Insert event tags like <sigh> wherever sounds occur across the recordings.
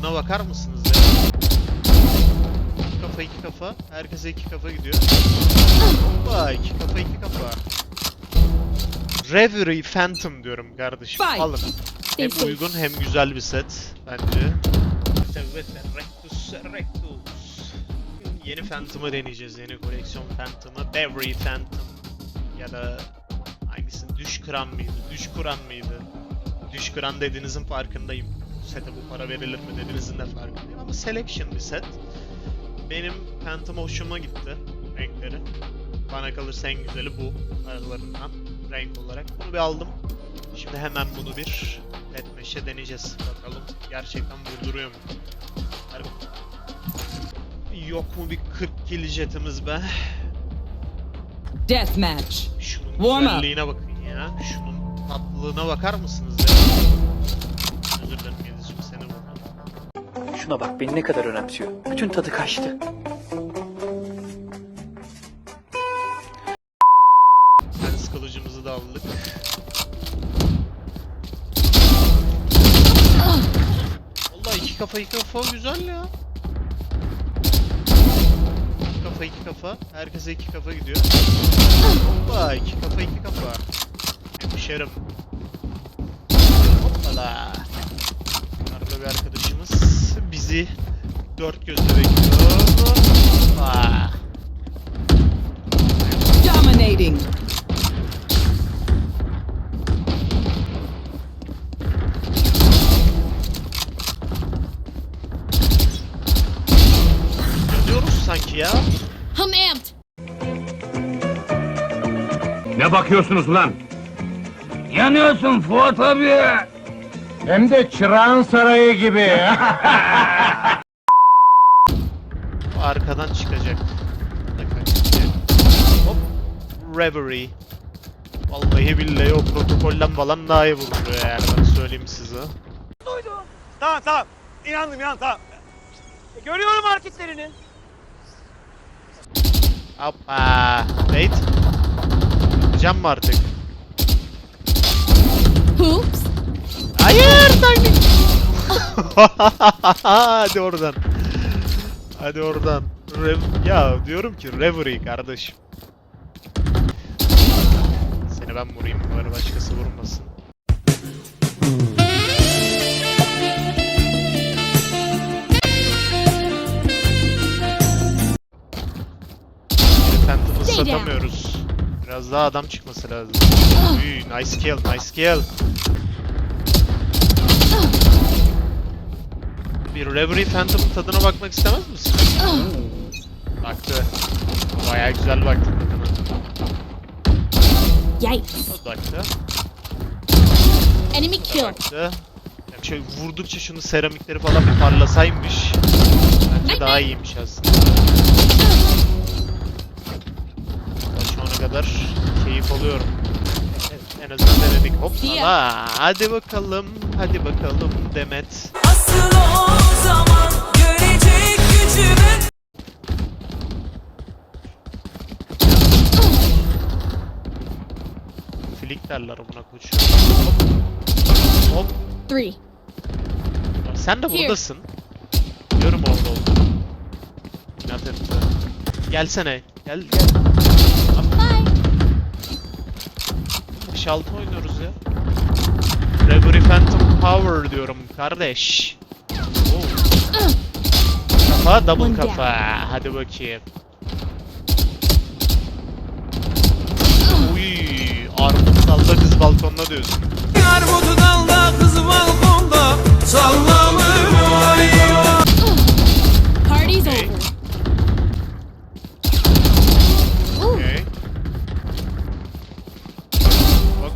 tatlılığına bakar mısınız ya? Kafa iki kafa. Herkese iki kafa gidiyor. Hoppa iki kafa iki kafa. Reverie Phantom diyorum kardeşim. Fight. Alın. Hem uygun hem güzel bir set bence. Rectus Rectus. Yeni Phantom'ı deneyeceğiz. Yeni koleksiyon Phantom'ı. Beverly Phantom. Ya da hangisini? Düş Kıran mıydı? Düş Kuran mıydı? Düş Kıran dediğinizin farkındayım. Sete bu para verilir mi dediğinizin de farkındayım. Ama selection bir set. Benim Phantom hoşuma gitti. Renkleri. Bana kalırsa en güzeli bu aralarından. Renk olarak. Bunu bir aldım. Şimdi hemen bunu bir netmeşe deneyeceğiz. Bakalım gerçekten vurduruyor mu? Yok mu bir 40 kill jetimiz be? Deathmatch. Şunun Warm up. güzelliğine bakın ya. Şunun tatlılığına bakar mısınız Şuna bak beni ne kadar önemsiyor. Bütün tadı kaçtı. Lens kılıcımızı da aldık. Vallahi iki kafa iki kafa güzel ya. İki kafa iki kafa. Herkese iki kafa gidiyor. Hoppa iki kafa iki kafa. Hemşerim. Hoppala. Arada bir arkadaşımız bizi dört gözle bekliyor. Hoppa. Dominating. Yanıyoruz sanki ya. I'm amped. Ne bakıyorsunuz lan? Yanıyorsun Fuat abi. Hem de çırağın sarayı gibi. <laughs> Arkadan çıkacak. Hop. Reverie. Vallahi billahi o protokolden falan daha iyi bulunuyor yani ben söyleyeyim size. Tamam tamam. İnandım inan tamam. E, görüyorum hareketlerini. Hoppa. Wait. Yapacağım mı artık? Hadi oradan. Hadi oradan. Rev- ya diyorum ki Reverie kardeşim. Seni ben vurayım bari başkası vurmasın. Phantom'ı satamıyoruz. Biraz daha adam çıkması lazım. Üy, nice kill, nice kill. Bir Reverie Phantom'ın tadına bakmak istemez misin? Baktı. Bayağı güzel baktı tadına. Yikes. O da baktı. Enemy kill. baktı. Yani şöyle vurdukça şunu seramikleri falan bir parlasaymış. Bence daha iyiymiş aslında. Şu ana kadar keyif alıyorum. En- azından denedik. Hoppala. Hadi bakalım. Hadi bakalım Demet. Asıl o Flick derler buna koç. Hop. Hop. Three. Sen de Here. buradasın. Biliyorum orada olduğunu. İnat etti. Gelsene. Gel gel. Bye. 66 oynuyoruz ya. Reverie Phantom Power diyorum kardeş. Oo. Kafa double One kafa. Hadi bakayım. Dalda kız balkonda diyorsun. Armudu dalda kız balkonda sallanır vay Party's Okay. over. Okay.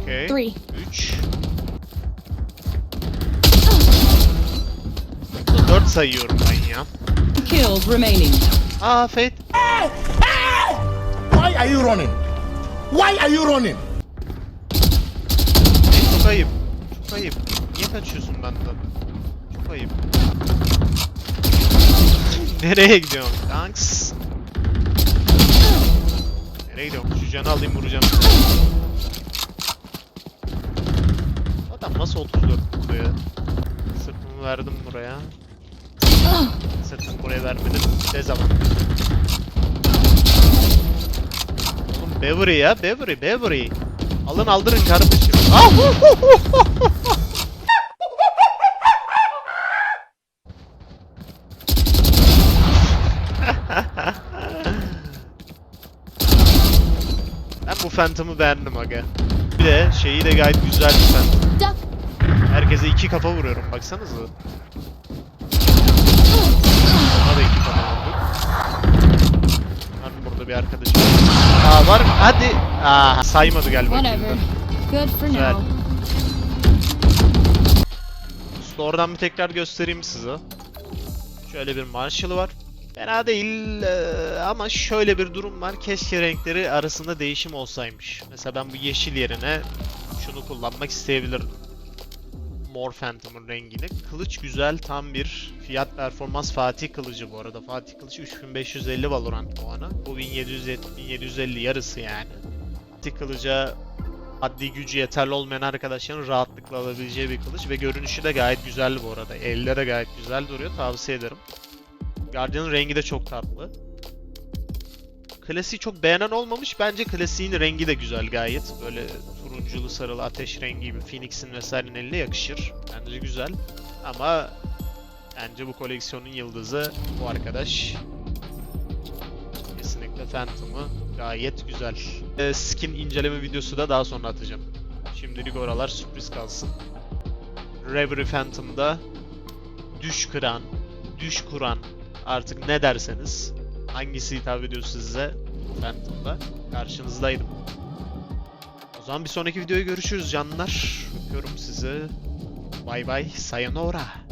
Okay. Three. 3 4 sayıyorum ben ya. Kills remaining. Aa Fate. Why are you running? Why are you running? Çok ayıp. Çok ayıp. Niye kaçıyorsun benden? Çok ayıp. <laughs> Nereye gidiyorsun? Thanks. Nereye gidiyorum? Şu canı alayım vuracağım. Adam nasıl 34 vuruyor? Sırtımı verdim buraya. Sakın buraya vermedim. Ne zaman? Oğlum Beverly ya. Beverly, Beverly. Alın aldırın kardeşim. Ben bu Phantom'ı beğendim aga. Bir de şeyi de gayet güzel bir Phantom. Herkese iki kafa vuruyorum baksanıza. Bana da iki kafa vurduk. Ben burada bir arkadaşım. Aa var mı? Hadi. Aa saymadı galiba. Whatever. Good for now. Store'dan bir tekrar göstereyim size. Şöyle bir Marshall var. Fena değil eee, ama şöyle bir durum var. Keşke renkleri arasında değişim olsaymış. Mesela ben bu yeşil yerine şunu kullanmak isteyebilirdim. Mor Phantom'ın rengini. Kılıç güzel, tam bir fiyat performans Fatih kılıcı bu arada. Fatih kılıcı 3550 Valorant puanı. Bu 1770 1750 yarısı yani. Fatih kılıca maddi gücü yeterli olmayan arkadaşların rahatlıkla alabileceği bir kılıç ve görünüşü de gayet güzel bu arada. Elle de gayet güzel duruyor. Tavsiye ederim. Guardian'ın rengi de çok tatlı. Klasiği çok beğenen olmamış. Bence klasiğin rengi de güzel gayet. Böyle turunculu sarılı ateş rengi gibi Phoenix'in vesairenin eline yakışır. Bence güzel. Ama bence bu koleksiyonun yıldızı bu arkadaş. Kesinlikle Phantom'ı gayet güzel. Ee, skin inceleme videosu da daha sonra atacağım. Şimdilik oralar sürpriz kalsın. Reverie Phantom'da düş kıran, düş kuran artık ne derseniz hangisi hitap ediyor size Phantom'da karşınızdaydım. O zaman bir sonraki videoyu görüşürüz canlar. Öpüyorum sizi. Bay bay. Sayonara.